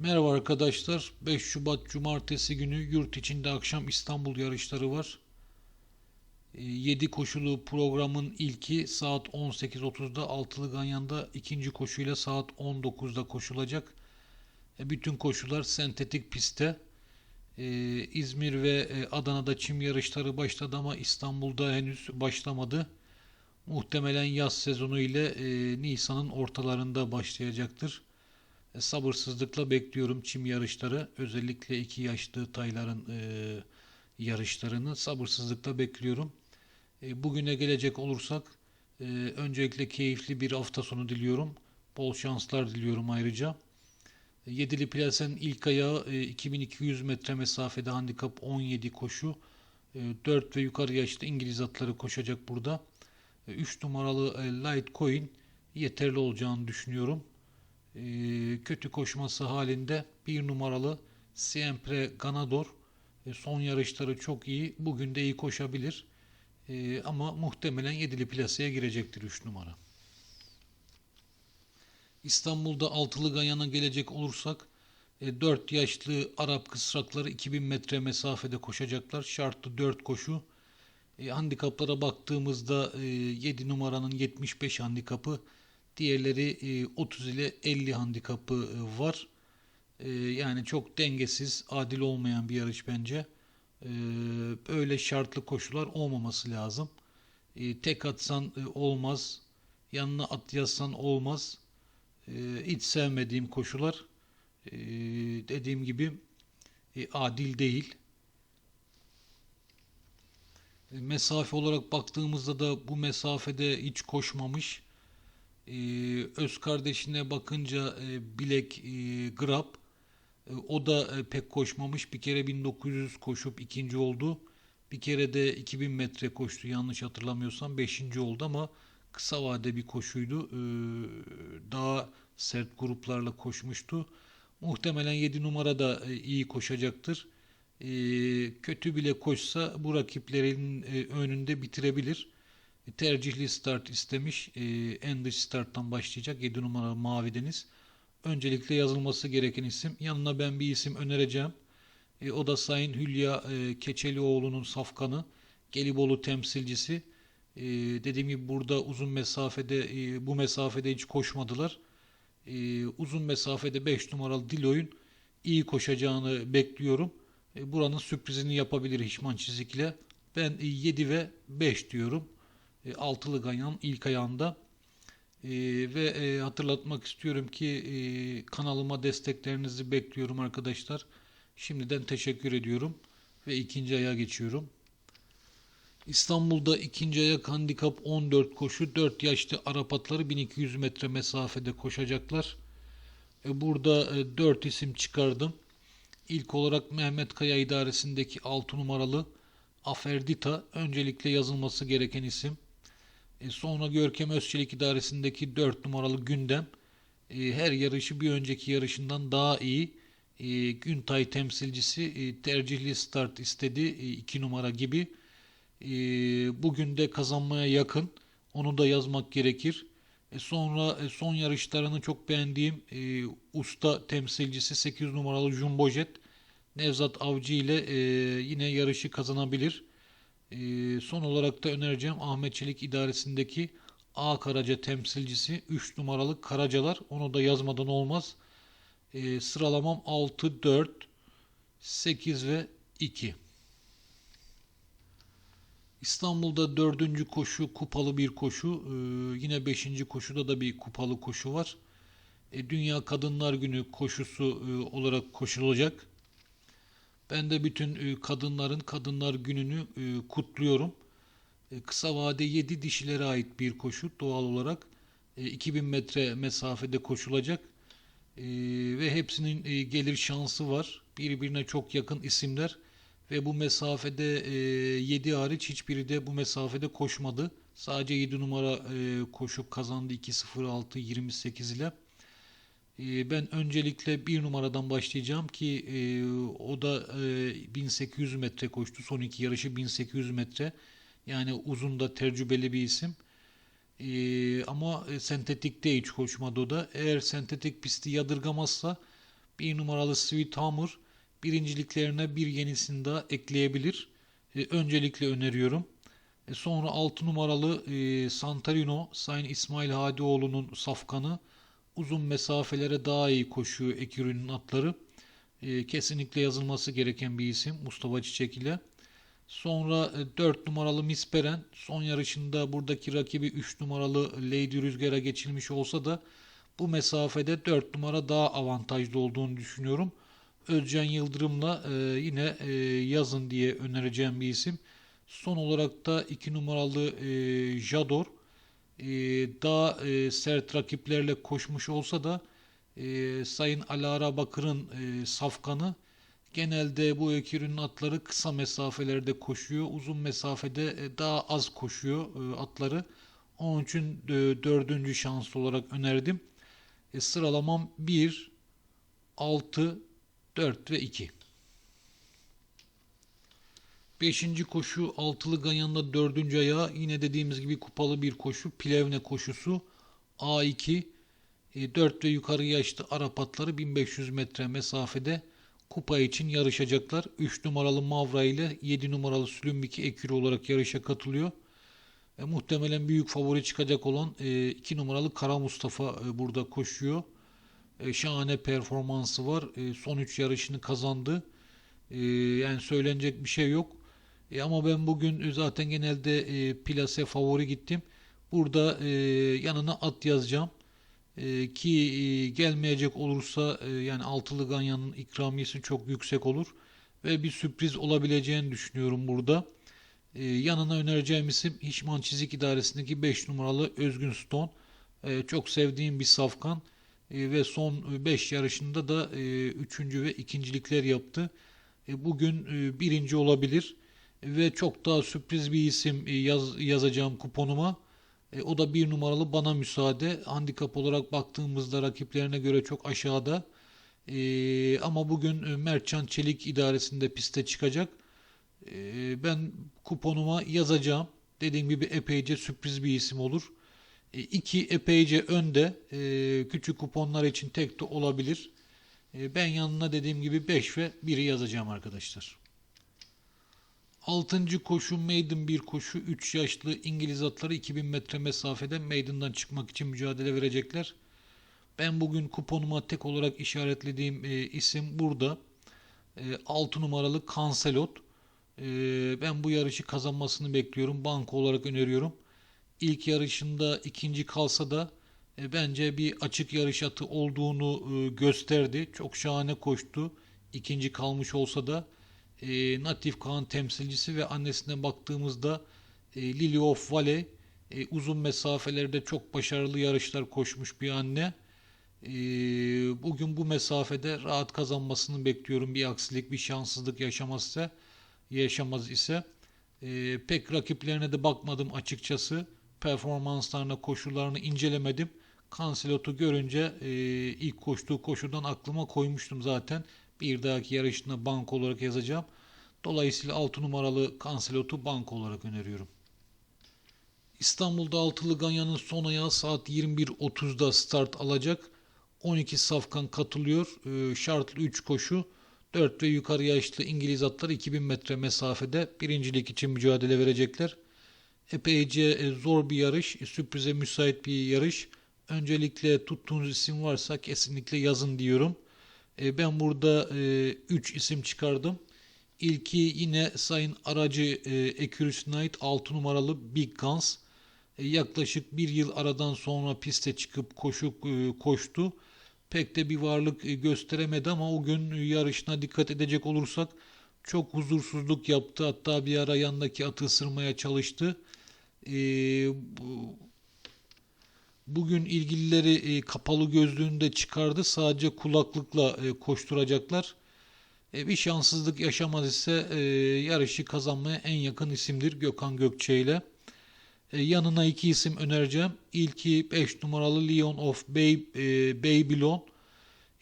Merhaba arkadaşlar. 5 Şubat Cumartesi günü yurt içinde akşam İstanbul yarışları var. 7 koşulu programın ilki saat 18.30'da Altılı Ganyan'da ikinci koşuyla saat 19'da koşulacak. E, Bütün koşular sentetik pistte. E, İzmir ve e, Adana'da çim yarışları başladı ama İstanbul'da henüz başlamadı. Muhtemelen yaz sezonu ile e, Nisan'ın ortalarında başlayacaktır. E, sabırsızlıkla bekliyorum çim yarışları. Özellikle iki yaşlı tayların e, yarışlarını sabırsızlıkla bekliyorum. E, bugüne gelecek olursak e, öncelikle keyifli bir hafta sonu diliyorum. Bol şanslar diliyorum ayrıca. E, Yedili Plasen ilk ayağı e, 2200 metre mesafede handikap 17 koşu. E, 4 ve yukarı yaşlı İngiliz atları koşacak burada. 3 numaralı e, Light Coin yeterli olacağını düşünüyorum. E, kötü koşması halinde bir numaralı Siempre Ganador e, son yarışları çok iyi. Bugün de iyi koşabilir. E, ama muhtemelen yedili plaseye girecektir 3 numara. İstanbul'da altılı gayana gelecek olursak 4 yaşlı Arap kısrakları 2000 metre mesafede koşacaklar. Şartlı 4 koşu. E, handikaplara baktığımızda e, 7 numaranın 75 handikapı, diğerleri e, 30 ile 50 handikapı e, var. E, yani çok dengesiz, adil olmayan bir yarış bence. E, böyle şartlı koşular olmaması lazım. E, tek atsan e, olmaz, yanına at yazsan olmaz. E, hiç sevmediğim koşular. E, dediğim gibi e, adil değil. E, Mesafe olarak baktığımızda da bu mesafede hiç koşmamış. Ee, öz kardeşine bakınca e, Bilek e, Grab e, o da e, pek koşmamış. Bir kere 1900 koşup ikinci oldu. Bir kere de 2000 metre koştu yanlış hatırlamıyorsam. Beşinci oldu ama kısa vade bir koşuydu. Ee, daha sert gruplarla koşmuştu. Muhtemelen 7 numara da e, iyi koşacaktır. E, kötü bile koşsa bu rakiplerin e, önünde bitirebilir. Tercihli start istemiş. E, en dış starttan başlayacak 7 numara Mavi Deniz. Öncelikle yazılması gereken isim. Yanına ben bir isim önereceğim. E, o da Sayın Hülya e, Keçelioğlu'nun safkanı. Gelibolu temsilcisi. E, dediğim gibi burada uzun mesafede e, bu mesafede hiç koşmadılar. E, uzun mesafede 5 numaralı Diloy'un iyi koşacağını bekliyorum. E, buranın sürprizini yapabilir Hişman Çizik'le. Ben e, 7 ve 5 diyorum. E, altılı ganyan ilk ayağında. E, ve e, hatırlatmak istiyorum ki e, kanalıma desteklerinizi bekliyorum arkadaşlar. Şimdiden teşekkür ediyorum. Ve ikinci ayağa geçiyorum. İstanbul'da ikinci ayak handikap 14 koşu 4 yaşlı Arap atları 1200 metre mesafede koşacaklar. E, burada e, 4 isim çıkardım. İlk olarak Mehmet Kaya idaresindeki 6 numaralı Aferdita öncelikle yazılması gereken isim. E, sonra Görkem Özçelik idaresindeki 4 numaralı Gündem. E, her yarışı bir önceki yarışından daha iyi. E, Güntay temsilcisi e, tercihli start istedi 2 numara gibi. E, bugün de kazanmaya yakın. Onu da yazmak gerekir. E, sonra e, son yarışlarını çok beğendiğim e, usta temsilcisi 8 numaralı Jumbo Jet Nevzat Avcı ile e, yine yarışı kazanabilir. E, son olarak da önereceğim Ahmet Çelik idaresindeki A Karaca temsilcisi 3 numaralı Karacalar. Onu da yazmadan olmaz. E, sıralamam 6, 4, 8 ve 2. İstanbul'da dördüncü koşu kupalı bir koşu. Ee, yine beşinci koşuda da bir kupalı koşu var. E, Dünya Kadınlar Günü koşusu e, olarak koşulacak. Ben de bütün e, kadınların Kadınlar Günü'nü e, kutluyorum. E, kısa vade 7 dişilere ait bir koşu doğal olarak. E, 2000 metre mesafede koşulacak. Ve hepsinin gelir şansı var. Birbirine çok yakın isimler ve bu mesafede e, 7 hariç hiçbiri de bu mesafede koşmadı. Sadece 7 numara koşup kazandı 2.06.28 ile. E, ben öncelikle 1 numaradan başlayacağım ki e, o da e, 1800 metre koştu. Son iki yarışı 1800 metre. Yani uzun da tecrübeli bir isim. E, ama e, sentetikte hiç koşmadı o da. Eğer sentetik pisti yadırgamazsa bir numaralı Sweet Hammer birinciliklerine bir yenisini daha ekleyebilir. E, öncelikle öneriyorum. E, sonra 6 numaralı e, Santarino Sayın İsmail Hadioğlu'nun safkanı uzun mesafelere daha iyi koşuyor Ekürü'nün atları. E, kesinlikle yazılması gereken bir isim Mustafa Çiçek ile. Sonra e, 4 numaralı Misperen son yarışında buradaki rakibi 3 numaralı Lady Rüzgar'a geçilmiş olsa da bu mesafede 4 numara daha avantajlı olduğunu düşünüyorum. Özcan Yıldırım'la e, yine e, yazın diye önereceğim bir isim. Son olarak da 2 numaralı e, Jador e, daha e, sert rakiplerle koşmuş olsa da e, Sayın Alara Bakır'ın e, safkanı genelde bu ekürünün atları kısa mesafelerde koşuyor. Uzun mesafede e, daha az koşuyor e, atları. Onun için e, dördüncü şans olarak önerdim. E, sıralamam 1, 6, 4 ve 2. Beşinci koşu altılı ganyanla dördüncü ayağı yine dediğimiz gibi kupalı bir koşu. Plevne koşusu A2 e, 4 ve yukarı yaşlı Arap atları 1500 metre mesafede kupa için yarışacaklar. 3 numaralı Mavra ile 7 numaralı Sülümbiki Ekürü olarak yarışa katılıyor. E, muhtemelen büyük favori çıkacak olan 2 e, numaralı Kara Mustafa e, burada koşuyor. E, şahane performansı var. E, son 3 yarışını kazandı. E, yani söylenecek bir şey yok. E, ama ben bugün zaten genelde e, plase favori gittim. Burada e, yanına at yazacağım. E, ki e, gelmeyecek olursa e, yani altılı ganyanın ikramiyesi çok yüksek olur. Ve bir sürpriz olabileceğini düşünüyorum burada. E, yanına önereceğim isim Hişman Çizik İdaresi'ndeki 5 numaralı Özgün Stone. E, çok sevdiğim bir safkan. E, ve son 5 yarışında da e, üçüncü ve ikincilikler yaptı. E, bugün e, birinci olabilir ve çok daha sürpriz bir isim e, yaz, yazacağım kuponuma. E, o da bir numaralı bana müsaade. Handikap olarak baktığımızda rakiplerine göre çok aşağıda. E, ama bugün e, Mertcan Çelik idaresinde piste çıkacak. E, ben kuponuma yazacağım. Dediğim gibi epeyce sürpriz bir isim olur. E, iki epeyce önde. E, küçük kuponlar için tek de olabilir. E, ben yanına dediğim gibi 5 ve 1'i yazacağım arkadaşlar. Altıncı koşu maiden bir koşu. 3 yaşlı İngiliz atları 2000 metre mesafede maiden'dan çıkmak için mücadele verecekler. Ben bugün kuponuma tek olarak işaretlediğim e, isim burada. E, 6 numaralı Cancelot. E, ben bu yarışı kazanmasını bekliyorum. Banko olarak öneriyorum. İlk yarışında ikinci kalsa da e, bence bir açık yarış atı olduğunu e, gösterdi. Çok şahane koştu. İkinci kalmış olsa da e, Natif Kaan temsilcisi ve annesine baktığımızda e, Lily of Valley e, uzun mesafelerde çok başarılı yarışlar koşmuş bir anne. E, bugün bu mesafede rahat kazanmasını bekliyorum. Bir aksilik, bir şanssızlık yaşamazsa yaşamaz ise e, pek rakiplerine de bakmadım açıkçası. Performanslarına, koşularını incelemedim. Kanselot'u görünce e, ilk koştuğu koşudan aklıma koymuştum zaten. Bir dahaki yarışına bank olarak yazacağım. Dolayısıyla 6 numaralı Kanselot'u bank olarak öneriyorum. İstanbul'da altılı Ganya'nın son ayağı saat 21.30'da start alacak. 12 safkan katılıyor. Ee, şartlı 3 koşu. 4 ve yukarı yaşlı İngiliz atlar 2000 metre mesafede birincilik için mücadele verecekler. Epeyce e, zor bir yarış, e, sürprize müsait bir yarış. Öncelikle tuttuğunuz isim varsa kesinlikle yazın diyorum. E, ben burada 3 isim çıkardım. İlki yine Sayın Aracı e, ait 6 numaralı Big Guns. E, yaklaşık bir yıl aradan sonra piste çıkıp koşu e, koştu. Pek de bir varlık e, gösteremedi ama o gün yarışına dikkat edecek olursak çok huzursuzluk yaptı. Hatta bir ara yandaki atı ısırmaya çalıştı. E, bu, bugün ilgilileri e, kapalı gözlüğünü de çıkardı. Sadece kulaklıkla e, koşturacaklar. E, bir şanssızlık yaşamaz ise e, yarışı kazanmaya en yakın isimdir Gökhan Gökçe ile. E, yanına iki isim önereceğim. İlki 5 numaralı Leon of e, Babylon.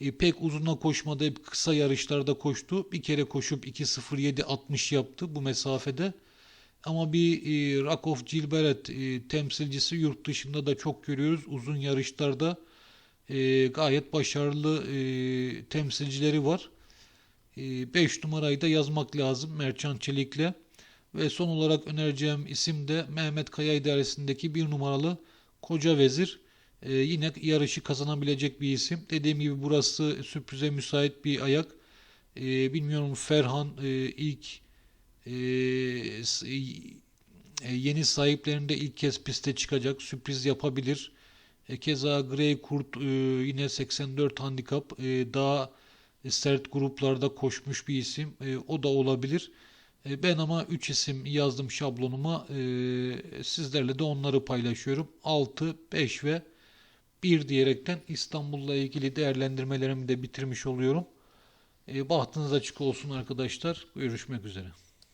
E, pek uzuna koşmadı, hep kısa yarışlarda koştu. Bir kere koşup 2.07.60 yaptı bu mesafede. Ama bir e, Rock of Gilbert e, temsilcisi yurt dışında da çok görüyoruz. Uzun yarışlarda e, gayet başarılı e, temsilcileri var. 5 numarayı da yazmak lazım Merçan Çelik'le. Ve son olarak önereceğim isim de Mehmet Kaya idaresindeki bir numaralı Koca Vezir. Ee, yine yarışı kazanabilecek bir isim. Dediğim gibi burası sürprize müsait bir ayak. Ee, bilmiyorum Ferhan e, ilk e, e, yeni sahiplerinde ilk kez piste çıkacak. Sürpriz yapabilir. E, keza Grey Kurt e, yine 84 handikap e, daha sert gruplarda koşmuş bir isim. E, o da olabilir. E, ben ama 3 isim yazdım şablonuma. E, sizlerle de onları paylaşıyorum. 6, 5 ve 1 diyerekten İstanbul'la ilgili değerlendirmelerimi de bitirmiş oluyorum. E, bahtınız açık olsun arkadaşlar. Görüşmek üzere.